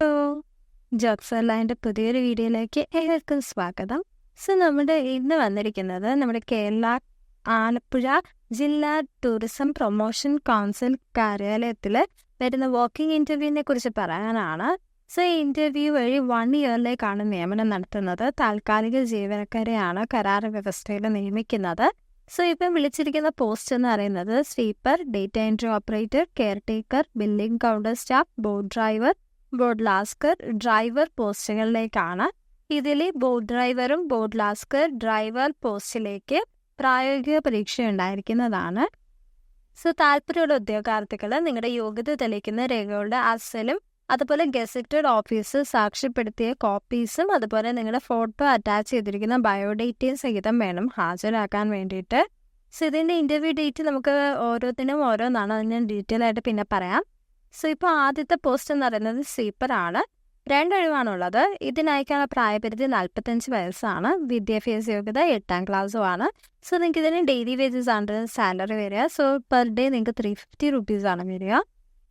Hello jokes അല്ലാന്റെ പുതിയൊരു വീഡിയോയിലേക്ക് ഏവർക്കും സ്വാഗതം. സോ നമ്മുടെ ഇന്ന് വന്നിരിക്കുന്നത് നമ്മുടെ കേരള ആലപ്പുഴ ജില്ലാ ടൂറിസം പ്രൊമോഷൻ കൗൺസിൽ കാര്യാലയത്തിൽ വരുന്ന വർക്കിംഗ് ഇന്റർവ്യൂവിനെ കുറിച്ച് പറയാനാണ്. സോ ഇന്റർവ്യൂ വഴി വൺ ഇയറിലേക്കാണ് നിയമനം നടത്തുന്നത്. താൽക്കാലിക ജീവനക്കാരെയാണ് കരാർ വ്യവസ്ഥയിൽ നിയമിക്കുന്നത്. സോ ഇപ്പം വിളിച്ചിരിക്കുന്ന പോസ്റ്റ് എന്ന് പറയുന്നത് sweeper data entry operator caretaker billing counter staff boat driver boat lascar driver പോസ്റ്റുകളിലേക്കാണ് ഇതിൽ ബോട്ട് ഡ്രൈവറും ബോഡ്ലാസ്കർ ലാസ്കർ ഡ്രൈവർ പോസ്റ്റിലേക്ക് പ്രായോഗിക പരീക്ഷ ഉണ്ടായിരിക്കുന്നതാണ്. സോ താല്പര്യമുള്ള ഉദ്യോഗാർത്ഥികൾ നിങ്ങളുടെ യോഗ്യത തെളിയിക്കുന്ന രേഖകളുടെ അസലും അതുപോലെ ഗസറ്റഡ് ഓഫീസ് സാക്ഷ്യപ്പെടുത്തിയ കോപ്പീസും അതുപോലെ നിങ്ങളുടെ ഫോട്ടോ അറ്റാച്ച് ചെയ്തിരിക്കുന്ന ബയോഡേറ്റയും സഹിതം വേണം ഹാജരാക്കാൻ വേണ്ടിയിട്ട്. സോ ഇതിന്റെ ഇന്റർവ്യൂ ഡേറ്റ് നമുക്ക് ഓരോന്നിനും ഓരോന്നാണ്. അതിന് ഡീറ്റെയിൽ ആയിട്ട് പിന്നെ പറയാം. സോ ഇപ്പോൾ ആദ്യത്തെ പോസ്റ്റ് എന്ന് പറയുന്നത് സ്വീപ്പറാണ് രണ്ടൊഴിവാണുള്ളത് ഇതിനയക്കാനുള്ള പ്രായപരിധി നാൽപ്പത്തഞ്ച് വയസ്സാണ്. വിദ്യാഭ്യാസ യോഗ്യത എട്ടാം ക്ലാസ്സുമാണ് സോ നിങ്ങൾക്ക് ഇതിന് ഡെയിലി വേജസ് ആണ് സാലറി വരിക. സോ പെർ ഡേ നിങ്ങൾക്ക് ത്രീ ഫിഫ്റ്റി റുപ്പീസ് ആണ് വരിക.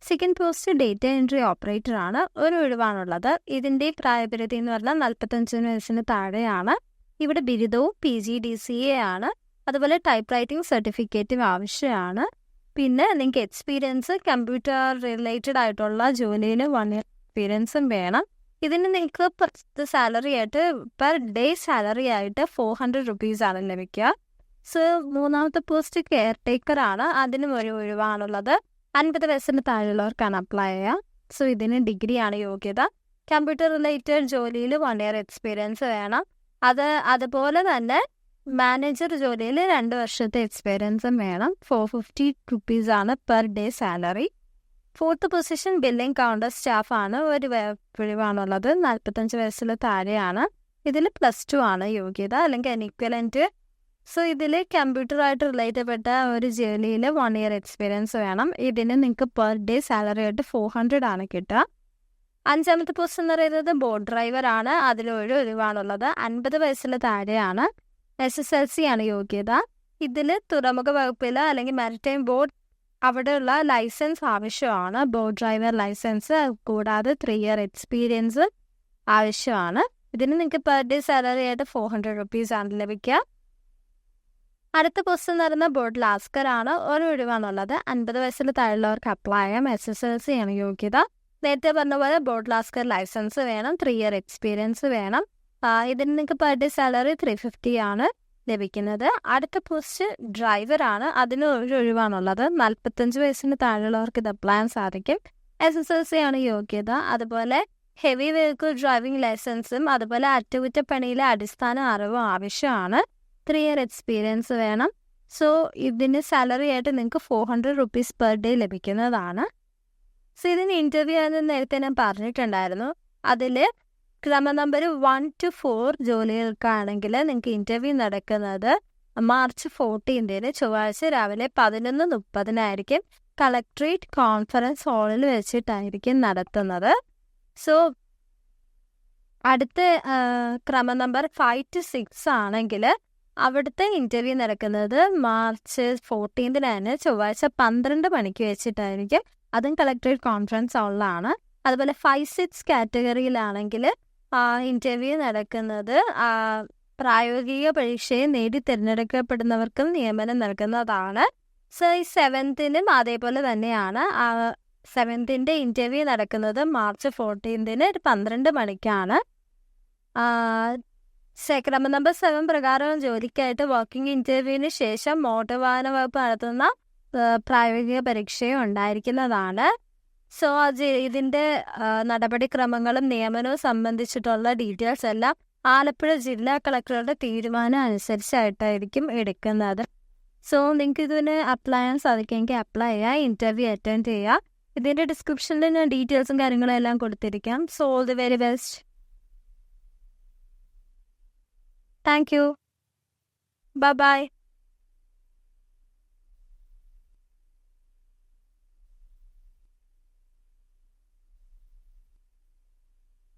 Second post data entry operator ആണ്. ഒരു ഒഴിവാണുള്ളത്. ഇതിന്റെ പ്രായപരിധി എന്ന് പറഞ്ഞാൽ നാൽപ്പത്തഞ്ചിന് വയസ്സിന് താഴെയാണ്. ഇവിടെ ബിരുദവും P G D C A ആണ്. അതുപോലെ ടൈപ്പ് റൈറ്റിംഗ് സർട്ടിഫിക്കറ്റും ആവശ്യമാണ്. പിന്നെ നിങ്ങൾക്ക് എക്സ്പീരിയൻസ് കമ്പ്യൂട്ടർ റിലേറ്റഡ് ആയിട്ടുള്ള ജോലിയിൽ വൺ ഇയർ എക്സ്പീരിയൻസും വേണം. ഇതിന് നിങ്ങൾക്ക് പത്ത് സാലറി ആയിട്ട് പെർ ഡേ സാലറി ആയിട്ട് ഫോർ ഹൺഡ്രഡ് റുപ്പീസ് ആണ് ലഭിക്കുക. സോ മൂന്നാമത്തെ പോസ്റ്റ് കെയർ ടേക്കർ ആണ്. അതിനും ഒരു ഒഴിവാണുള്ളത്. അൻപത് വയസ്സിന് താഴെയുള്ളവർക്കാണ് അപ്ലൈ ചെയ്യുക. സോ ഇതിന് ഡിഗ്രിയാണ് യോഗ്യത. കമ്പ്യൂട്ടർ റിലേറ്റഡ് ജോലിയിൽ വൺ ഇയർ എക്സ്പീരിയൻസ് വേണം. അത് അതുപോലെ തന്നെ മാനേജർ ജോലിയിൽ രണ്ട് വർഷത്തെ എക്സ്പീരിയൻസും വേണം. ഫോർ ഫിഫ്റ്റി റുപ്പീസ് ആണ് per day salary fourth position billing counter staff ആണ്. ഒരു ഒഴിവാണുള്ളത് നാൽപ്പത്തഞ്ച് വയസ്സിൽ താഴെയാണ്. ഇതിൽ പ്ലസ് ടു ആണ് യോഗ്യത. അല്ലെങ്കിൽ അനിക്വലന്റ് സോ ഇതിൽ കമ്പ്യൂട്ടറായിട്ട് റിലേറ്റപ്പെട്ട ഒരു ജോലിയിൽ വൺ ഇയർ എക്സ്പീരിയൻസ് വേണം. ഇതിന് നിങ്ങൾക്ക് പെർ ഡേ സാലറി ആയിട്ട് ഫോർ ഹൺഡ്രഡ് ആണ് കിട്ടുക. അഞ്ചാമത്തെ പോസ്റ്റ് എന്ന് പറയുന്നത് ബോട്ട് ഡ്രൈവർ ആണ്. അതിലൊരു ഒഴിവാണുള്ളത്. അൻപത് വയസ്സിൽ താഴെയാണ്. എസ് എസ് എൽ സി ആണ് യോഗ്യത. ഇതിൽ തുറമുഖ വകുപ്പിൽ അല്ലെങ്കിൽ മാരിടൈം ബോർഡ് അവിടെയുള്ള ലൈസൻസ് ആവശ്യമാണ്. ബോട്ട് ഡ്രൈവർ ലൈസൻസ് കൂടാതെ ത്രീ ഇയർ എക്സ്പീരിയൻസ് ആവശ്യമാണ്. ഇതിന് നിങ്ങൾക്ക് പെർ ഡേ സാലറി ആയിട്ട് ഫോർ ഹൺഡ്രഡ് റുപ്പീസ് ആണ് ലഭിക്കുക അടുത്ത പോസ്റ്റ് എന്ന് പറയുന്ന ബോർഡ് ലാസ്കർ ആണ്. ഒരു ഒഴിവാണുള്ളത്. അൻപത് വയസ്സിൽ താഴെയുള്ളവർക്ക് അപ്ലൈ ചെയ്യാം. എസ് എസ് എൽ സി ആണ് യോഗ്യത. നേരത്തെ പറഞ്ഞ പോലെ ബോർഡ് ലാസ്കർ ലൈസൻസ് വേണം. ത്രീ ഇയർ എക്സ്പീരിയൻസ് വേണം. ഇതിന് നിങ്ങൾക്ക് per day salary three fifty ആണ് ലഭിക്കുന്നത്. അടുത്ത പോസ്റ്റ് ഡ്രൈവർ ആണ്. അതിന് ഒരു ഒഴിവാണുള്ളത്. നാൽപ്പത്തഞ്ച് വയസ്സിന് താഴെയുള്ളവർക്ക് ഇത് അപ്ലൈ ചെയ്യാൻ സാധിക്കും. എസ് എസ് എൽ സി ആണ് യോഗ്യത. അതുപോലെ ഹെവി വെഹിക്കിൾ ഡ്രൈവിംഗ് ലൈസൻസും അതുപോലെ അറ്റകുറ്റപ്പണിയിലെ അടിസ്ഥാന അറിവും ആവശ്യമാണ്. ത്രീ ഇയർ എക്സ്പീരിയൻസ് വേണം. സോ ഇതിന് സാലറി ആയിട്ട് നിങ്ങൾക്ക് four hundred rupees per day ലഭിക്കുന്നതാണ്. സോ ഇതിന് ഇന്റർവ്യൂ ആണെന്ന് നേരത്തെ ഞാൻ പറഞ്ഞിട്ടുണ്ടായിരുന്നു. അതിൽ ക്രമ നമ്പർ വൺ ടു ഫോർ ജോലികൾക്കാണെങ്കിൽ നിങ്ങൾക്ക് ഇന്റർവ്യൂ നടക്കുന്നത് മാർച്ച് ഫോർട്ടീൻതിന് ചൊവ്വാഴ്ച രാവിലെ പതിനൊന്ന് മുപ്പതിനായിരിക്കും കളക്ട്രേറ്റ് കോൺഫറൻസ് ഹാളിൽ വെച്ചിട്ടായിരിക്കും നടത്തുന്നത്. സോ അടുത്ത ക്രമ നമ്പർ ഫൈവ് ടു സിക്സ് ആണെങ്കിൽ അവിടുത്തെ ഇന്റർവ്യൂ നടക്കുന്നത് മാർച്ച് ഫോർട്ടീൻതിനാണ് ചൊവ്വാഴ്ച പന്ത്രണ്ട് മണിക്ക് വെച്ചിട്ടായിരിക്കും. അതും കളക്ട്രേറ്റ് കോൺഫറൻസ് ഹാളിലാണ് അതുപോലെ ഫൈവ് സിക്സ് കാറ്റഗറിയിലാണെങ്കിൽ ഇന്റർവ്യൂ നടക്കുന്നത് പ്രായോഗിക പരീക്ഷയെ നേടി തിരഞ്ഞെടുക്കപ്പെടുന്നവർക്കും നിയമനം നൽകുന്നതാണ്. സോ ഈ സെവൻത്തിനും അതേപോലെ തന്നെയാണ്. സെവൻത്തിന്റെ ഇന്റർവ്യൂ നടക്കുന്നത് മാർച്ച് ഫോർട്ടീൻതിന് പന്ത്രണ്ട് മണിക്കാണ്. ക്രമ നമ്പർ സെവൻ പ്രകാരം ജോലിക്കായിട്ട് വർക്കിംഗ് ഇന്റർവ്യൂവിന് ശേഷം മോട്ടോർ വാഹന വകുപ്പ് നടത്തുന്ന പ്രായോഗിക പരീക്ഷയും ഉണ്ടായിരിക്കുന്നതാണ്. സോ അത് ഇതിന്റെ നടപടിക്രമങ്ങളും നിയമനവും സംബന്ധിച്ചിട്ടുള്ള ഡീറ്റെയിൽസ് എല്ലാം ആലപ്പുഴ ജില്ലാ കളക്ടറുടെ തീരുമാനം അനുസരിച്ചായിട്ടായിരിക്കും എടുക്കുന്നത്. സോ നിങ്ങൾക്ക് ഇതിന് അപ്ലൈ ചെയ്യാൻ സാധിക്കുമെങ്കിൽ അപ്ലൈ ചെയ്യുക ഇന്റർവ്യൂ അറ്റൻഡ് ചെയ്യുക. ഇതിന്റെ ഡിസ്ക്രിപ്ഷനിൽ ഞാൻ ഡീറ്റെയിൽസും കാര്യങ്ങളും എല്ലാം കൊടുത്തിരിക്കാം. So all the very best thank you bye bye